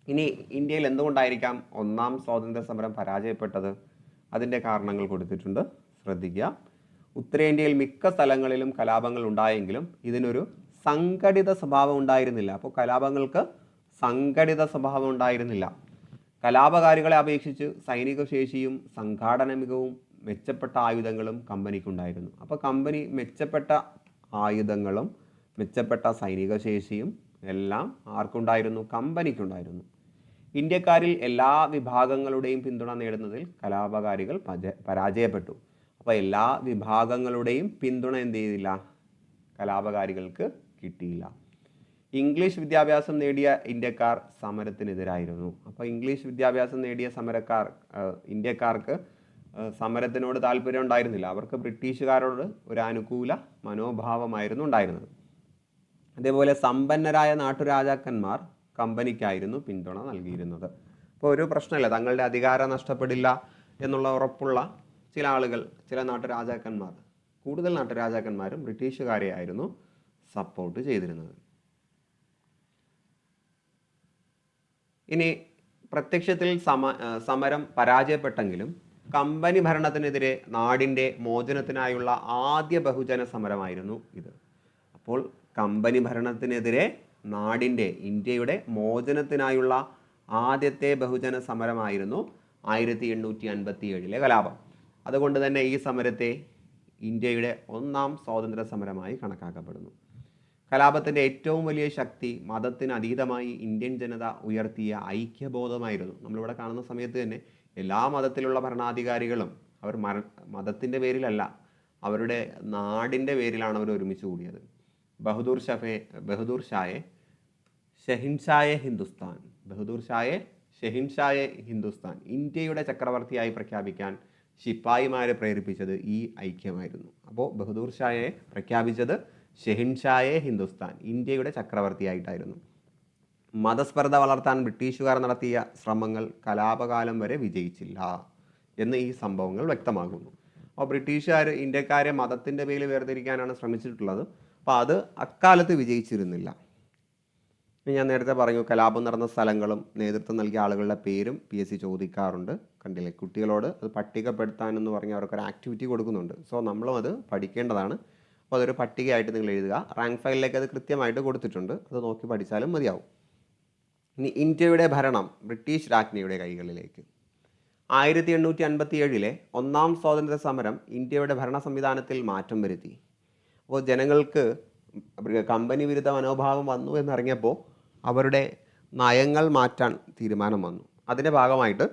S1: ഇനി ഇന്ത്യയിൽ എന്തുകൊണ്ടായിരിക്കാം ഒന്നാം സ്വാതന്ത്ര്യ സമരം പരാജയപ്പെട്ടത്? അതിന്റെ കാരണങ്ങൾ കൊടുത്തിട്ടുണ്ട്. ശ്രദ്ധിക്കുക. ഉത്തരേന്ത്യയിൽ മിക്ക സ്ഥലങ്ങളിലും കലാപങ്ങൾ ഉണ്ടായെങ്കിലും ഇതിനൊരു സംഘടിത സ്വഭാവം ഉണ്ടായിരുന്നില്ല. അപ്പോൾ കലാപങ്ങൾക്ക് സംഘടിത സ്വഭാവം ഉണ്ടായിരുന്നില്ല. കലാപകാരികളെ അപേക്ഷിച്ച് സൈനിക ശേഷിയും സംഘാടന മികവും മെച്ചപ്പെട്ട ആയുധങ്ങളും കമ്പനിക്കുണ്ടായിരുന്നു. അപ്പോൾ കമ്പനി മെച്ചപ്പെട്ട ആയുധങ്ങളും മെച്ചപ്പെട്ട സൈനിക ശേഷിയും എല്ലാം ആർക്കുണ്ടായിരുന്നു? കമ്പനിക്കുണ്ടായിരുന്നു. ഇന്ത്യക്കാരിൽ എല്ലാ വിഭാഗങ്ങളുടെയും പിന്തുണ നേടുന്നതിൽ കലാപകാരികൾ പരാജയപ്പെട്ടു. അപ്പോൾ എല്ലാ വിഭാഗങ്ങളുടെയും പിന്തുണ എന്ത് ചെയ്തില്ല? കലാപകാരികൾക്ക് കിട്ടിയില്ല. ഇംഗ്ലീഷ് വിദ്യാഭ്യാസം നേടിയ ഇന്ത്യക്കാർ സമരത്തിനെതിരായിരുന്നു. അപ്പോൾ ഇംഗ്ലീഷ് വിദ്യാഭ്യാസം നേടിയ സമരക്കാർ ഇന്ത്യക്കാർക്ക് സമരത്തിനോട് താല്പര്യം ഉണ്ടായിരുന്നില്ല. അവർക്ക് ബ്രിട്ടീഷുകാരോട് ഒരു അനുകൂല മനോഭാവമായിരുന്നു ഉണ്ടായിരുന്നത്. അതേപോലെ സമ്പന്നരായ നാട്ടുരാജാക്കന്മാർ കമ്പനിക്കായിരുന്നു പിന്തുണ നൽകിയിരുന്നത്. അപ്പോൾ ഒരു പ്രശ്നമില്ല തങ്ങളുടെ അധികാരം നഷ്ടപ്പെടില്ല എന്നുള്ള ഉറപ്പുള്ള ചില ആളുകൾ ചില നാട്ടുരാജാക്കന്മാർ കൂടുതൽ നാട്ടുരാജാക്കന്മാരും ബ്രിട്ടീഷുകാരെയായിരുന്നു സപ്പോർട്ട് ചെയ്തിരുന്നത്. ഇനി പ്രത്യക്ഷത്തിൽ സമ സമരം പരാജയപ്പെട്ടെങ്കിലും കമ്പനി ഭരണത്തിനെതിരെ നാടിന്റെ മോചനത്തിനായുള്ള ആദ്യ ബഹുജന സമരമായിരുന്നു ഇത്. അപ്പോൾ കമ്പനി ഭരണത്തിനെതിരെ നാടിന്റെ ഇന്ത്യയുടെ മോചനത്തിനായുള്ള ആദ്യത്തെ ബഹുജന സമരമായിരുന്നു ആയിരത്തി എണ്ണൂറ്റി അൻപത്തി ഏഴിലെ കലാപം. അതുകൊണ്ട് തന്നെ ഈ സമരത്തെ ഇന്ത്യയുടെ ഒന്നാം സ്വാതന്ത്ര്യ സമരമായി കണക്കാക്കപ്പെടുന്നു. കലാപത്തിന്റെ ഏറ്റവും വലിയ ശക്തി മതത്തിന് അതീതമായി ഇന്ത്യൻ ജനത ഉയർത്തിയ ഐക്യബോധമായിരുന്നു. നമ്മളിവിടെ കാണുന്ന സമയത്ത് തന്നെ എല്ലാ മതത്തിലുള്ള ഭരണാധികാരികളും അവർ മര മതത്തിന്റെ പേരിലല്ല അവരുടെ നാടിന്റെ പേരിലാണ് അവർ ഒരുമിച്ച് കൂടിയത്. ബഹദൂർ ഷഫെ ബഹദൂർ ഷായെ ഷെഹിൻഷായെ ഹിന്ദുസ്ഥാൻ. ബഹദൂർ ഷായെ ഷെഹിൻഷായെ ഹിന്ദുസ്ഥാൻ. ഇന്ത്യയുടെ ചക്രവർത്തിയായി പ്രഖ്യാപിക്കാൻ ശിപ്പായിമാരെ പ്രേരിപ്പിച്ചത് ഈ ഐക്യമായിരുന്നു. അപ്പോൾ ബഹദൂർ ഷായെ പ്രഖ്യാപിച്ചത് ഷെഹിൻഷായെ ഹിന്ദുസ്ഥാൻ ഇന്ത്യയുടെ ചക്രവർത്തിയായിട്ടായിരുന്നു. മതസ്പർദ്ധ വളർത്താൻ ബ്രിട്ടീഷുകാർ നടത്തിയ ശ്രമങ്ങൾ കലാപകാലം വരെ വിജയിച്ചില്ല എന്ന് ഈ സംഭവങ്ങൾ വ്യക്തമാകുന്നു അപ്പോൾ ബ്രിട്ടീഷുകാർ ഇന്ത്യക്കാരെ മതത്തിന്റെ പേരിൽ വേർതിരിക്കാനാണ് ശ്രമിച്ചിട്ടുള്ളത്. അപ്പോൾ അത് അക്കാലത്ത് വിജയിച്ചിരുന്നില്ല. ഞാൻ നേരത്തെ പറഞ്ഞു കലാപം നടന്ന സ്ഥലങ്ങളും നേതൃത്വം നൽകിയ ആളുകളുടെ പേരും പി എസ് സി ചോദിക്കാറുണ്ട്. കണ്ടില്ലേ? കുട്ടികളോട് അത് പട്ടികപ്പെടുത്താനെന്ന് പറഞ്ഞ് അവർക്കൊരു ആക്ടിവിറ്റി കൊടുക്കുന്നുണ്ട്. സോ നമ്മളും അത് പഠിക്കേണ്ടതാണ്. അപ്പോൾ അതൊരു പട്ടികയായിട്ട് നിങ്ങൾ എഴുതുക. റാങ്ക് ഫയലിലേക്ക് അത് കൃത്യമായിട്ട് കൊടുത്തിട്ടുണ്ട്. അത് നോക്കി പഠിച്ചാലും മതിയാവും. ഇനി ഇന്ത്യയുടെ ഭരണം ബ്രിട്ടീഷ് രാജ്ഞിയുടെ കൈകളിലേക്ക്. ആയിരത്തി എണ്ണൂറ്റി അൻപത്തി ഏഴിലെ ഒന്നാം സ്വാതന്ത്ര്യ സമരം ഇന്ത്യയുടെ ഭരണ സംവിധാനത്തിൽ മാറ്റം വരുത്തി. അപ്പോൾ ജനങ്ങൾക്ക് കമ്പനി വിരുദ്ധ മനോഭാവം വന്നു എന്നറിഞ്ഞപ്പോൾ അവരുടെ നയങ്ങൾ മാറ്റാൻ തീരുമാനം വന്നു. അതിന്റെ ഭാഗമായിട്ട്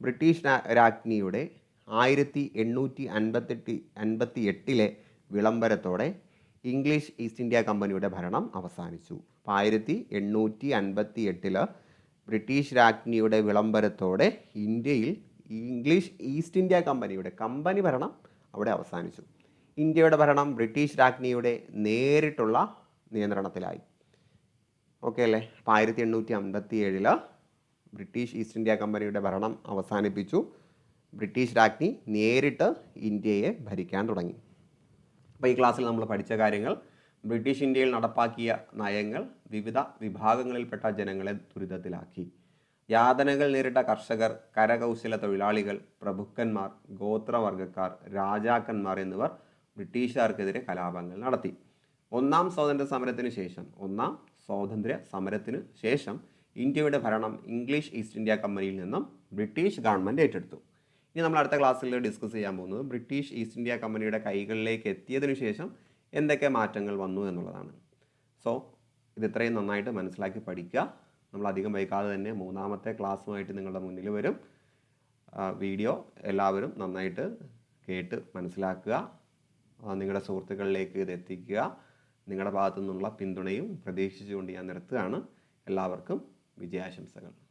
S1: ബ്രിട്ടീഷ് രാജ്ഞിയുടെ ആയിരത്തി എണ്ണൂറ്റി അൻപത്തെട്ടി അൻപത്തി എട്ടിലെ വിളംബരത്തോടെ ഇംഗ്ലീഷ് ഈസ്റ്റ് ഇന്ത്യ കമ്പനിയുടെ ഭരണം അവസാനിച്ചു. അപ്പോൾ ആയിരത്തി എണ്ണൂറ്റി അൻപത്തി എട്ടിൽ ബ്രിട്ടീഷ് രാജ്ഞിയുടെ വിളംബരത്തോടെ ഇന്ത്യയിൽ ഇംഗ്ലീഷ് ഈസ്റ്റ് ഇന്ത്യ കമ്പനിയുടെ കമ്പനി ഭരണം അവിടെ അവസാനിച്ചു. ഇന്ത്യയുടെ ഭരണം ബ്രിട്ടീഷ് രാജ്ഞിയുടെ നേരിട്ടുള്ള നിയന്ത്രണത്തിലായി. ഓക്കെ അല്ലേ? അപ്പോൾ ആയിരത്തി എണ്ണൂറ്റി അമ്പത്തി ഏഴിൽ ബ്രിട്ടീഷ് ഈസ്റ്റ് ഇന്ത്യ കമ്പനിയുടെ ഭരണം അവസാനിപ്പിച്ചു. ബ്രിട്ടീഷ് രാജ്ഞി നേരിട്ട് ഇന്ത്യയെ ഭരിക്കാൻ തുടങ്ങി. അപ്പോൾ ഈ ക്ലാസ്സിൽ നമ്മൾ പഠിച്ച കാര്യങ്ങൾ ബ്രിട്ടീഷ് ഇന്ത്യയിൽ നടപ്പാക്കിയ നയങ്ങൾ വിവിധ വിഭാഗങ്ങളിൽപ്പെട്ട ജനങ്ങളെ ദുരിതത്തിലാക്കി. യാതനകൾ നേരിട്ട കർഷകർ കരകൗശല തൊഴിലാളികൾ പ്രഭുക്കന്മാർ ഗോത്രവർഗക്കാർ രാജാക്കന്മാർ എന്നിവർ ബ്രിട്ടീഷുകാർക്കെതിരെ കലാപങ്ങൾ നടത്തി. ഒന്നാം സ്വാതന്ത്ര്യ സമരത്തിന് ശേഷം ഒന്നാം സ്വാതന്ത്ര്യ സമരത്തിന് ശേഷം ഇന്ത്യയുടെ ഭരണം ഇംഗ്ലീഷ് ഈസ്റ്റ് ഇന്ത്യ കമ്പനിയിൽ നിന്നും ബ്രിട്ടീഷ് ഗവൺമെന്റ് ഏറ്റെടുത്തു. ഇനി നമ്മൾ അടുത്ത ക്ലാസ്സിൽ ഡിസ്കസ് ചെയ്യാൻ പോകുന്നത് ബ്രിട്ടീഷ് ഈസ്റ്റ് ഇന്ത്യ കമ്പനിയുടെ കൈകളിലേക്ക് എത്തിയതിനു ശേഷം എന്തൊക്കെ മാറ്റങ്ങൾ വന്നു എന്നുള്ളതാണ്. സോ ഇത് ഇത്രയും നന്നായിട്ട് മനസ്സിലാക്കി പഠിക്കുക. നമ്മൾ അധികം വൈകാതെ തന്നെ മൂന്നാമത്തെ ക്ലാസ്സുമായിട്ട് നിങ്ങളുടെ മുന്നിൽ വരും. വീഡിയോ എല്ലാവരും നന്നായിട്ട് കേട്ട് മനസ്സിലാക്കുക. നിങ്ങളുടെ സുഹൃത്തുക്കളിലേക്ക് ഇത് എത്തിക്കുക. നിങ്ങളുടെ ഭാഗത്തു നിന്നുള്ള പിന്തുണയും പ്രതീക്ഷിച്ചുകൊണ്ട് ഞാൻ നിർത്തുകയാണ്. എല്ലാവർക്കും വിജയാശംസകൾ.